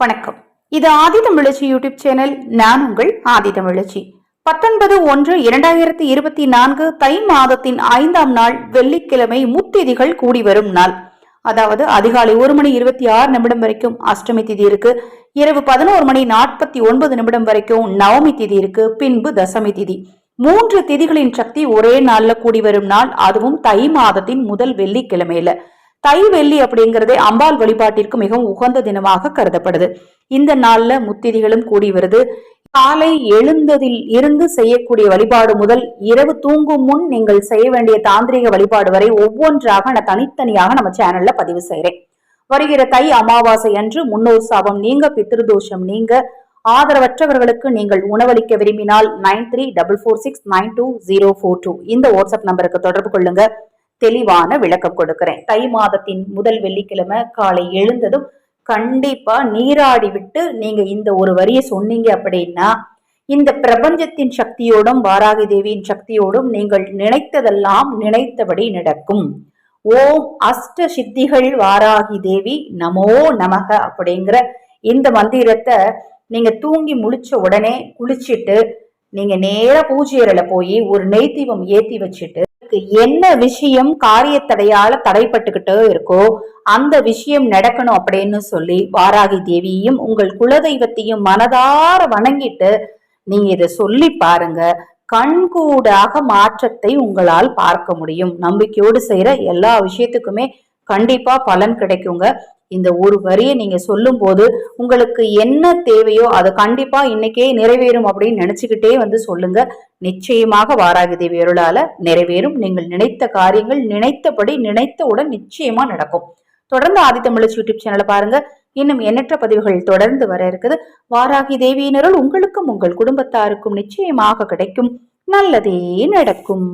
வணக்கம். இது ஆதி தமிழச்சி YouTube channel நான் உங்கள் ஆதி தமிழச்சி. பத்தொன்பது ஒன்று இரண்டாயிரத்தி இருபத்தி நான்கு தை மாதத்தின் ஐந்தாம் நாள் வெள்ளிக்கிழமை முத்திதிகள் கூடி வரும் நாள். அதாவது அதிகாலை ஒரு மணி இருபத்தி ஆறு நிமிடம் வரைக்கும் அஷ்டமி திதி இருக்கு. இரவு பதினோரு மணி நாற்பத்தி ஒன்பது நிமிடம் வரைக்கும் நவமி திதி இருக்கு பின்பு தசமி திதி. மூன்று திதிகளின் சக்தி ஒரே நாள்ல கூடி வரும் நாள் அதுவும் தை மாதத்தின் முதல் வெள்ளிக்கிழமையில. தை வெள்ளி அப்படிங்கிறதே அம்பாள் வழிபாட்டிற்கு மிகவும் உகந்த தினமாக கருதப்படுது. இந்த நாள்ல முத்திரிகளும் கூடி வருது. காலை எழுந்ததில் இருந்து செய்யக்கூடிய வழிபாடு முதல் இரவு தூங்கும் முன் நீங்கள் செய்ய வேண்டிய தாந்திரிக வழிபாடு வரை ஒவ்வொன்றாக நான் தனித்தனியாக நம்ம சேனல்ல பதிவு செய்யறேன் வருகிற தை அமாவாசை அன்று முன்னோர் சாபம் நீங்க பித்திருதோஷம் நீங்க. ஆதரவற்றவர்களுக்கு நீங்கள் உணவளிக்க விரும்பினால் nine three double four six nine two zero four two இந்த வாட்ஸ்அப் நம்பருக்கு தொடர்பு கொள்ளுங்க. தெளிவான விளக்கம் கொடுக்கிறேன். தை மாதத்தின் முதல் வெள்ளிக்கிழமை காலை எழுந்ததும் கண்டிப்பா நீராடி விட்டு நீங்க இந்த ஒரு வரியை சொன்னீங்க அப்படின்னா இந்த பிரபஞ்சத்தின் சக்தியோடும் வாராகி தேவியின் சக்தியோடும் நீங்கள் நினைத்ததெல்லாம் நினைத்தபடி நடக்கும். ஓம் அஷ்ட சித்திகள் வாராகி தேவி நமோ நமக அப்படிங்கிற இந்த மந்திரத்தை நீங்க தூங்கி முழிச்ச உடனே குளிச்சிட்டு நீங்க நேர பூஜை அறையில போய் ஒரு நெய் ஏத்தி வச்சுட்டு என்ன விஷயம் காரியத்தடையால தடைப்பட்டுக்கிட்டோ இருக்கோ அந்த விஷயம் நடக்கணும் அப்படின்னு சொல்லி வாராகி தேவியையும் உங்கள் குலதெய்வத்தையும் மனதார வணங்கிட்டு நீங்க இதை சொல்லி பாருங்க. கண்கூடாக மாற்றத்தை உங்களால் பார்க்க முடியும். நம்பிக்கையோடு செய்யற எல்லா விஷயத்துக்குமே கண்டிப்பா பலன் கிடைக்குங்க. இந்த ஒரு வரியை நீங்க சொல்லும் போது உங்களுக்கு என்ன தேவையோ அது கண்டிப்பா இன்னைக்கே நிறைவேறும் அப்படின்னு நினைச்சுக்கிட்டே வந்து சொல்லுங்க. நிச்சயமாக வாராகி தேவி அருளால நிறைவேறும். நீங்கள் நினைத்த காரியங்கள் நினைத்தபடி நினைத்தவுடன் நிச்சயமா நடக்கும். தொடர்ந்து ஆதித்தமிழ் யூடியூப் சேனலை பாருங்க. இன்னும் எண்ணற்ற பதிவுகள் தொடர்ந்து வர இருக்குது. வாராகி தேவியினருள் உங்களுக்கும் உங்கள் குடும்பத்தாருக்கும் நிச்சயமாக கிடைக்கும். நல்லதே நடக்கும்.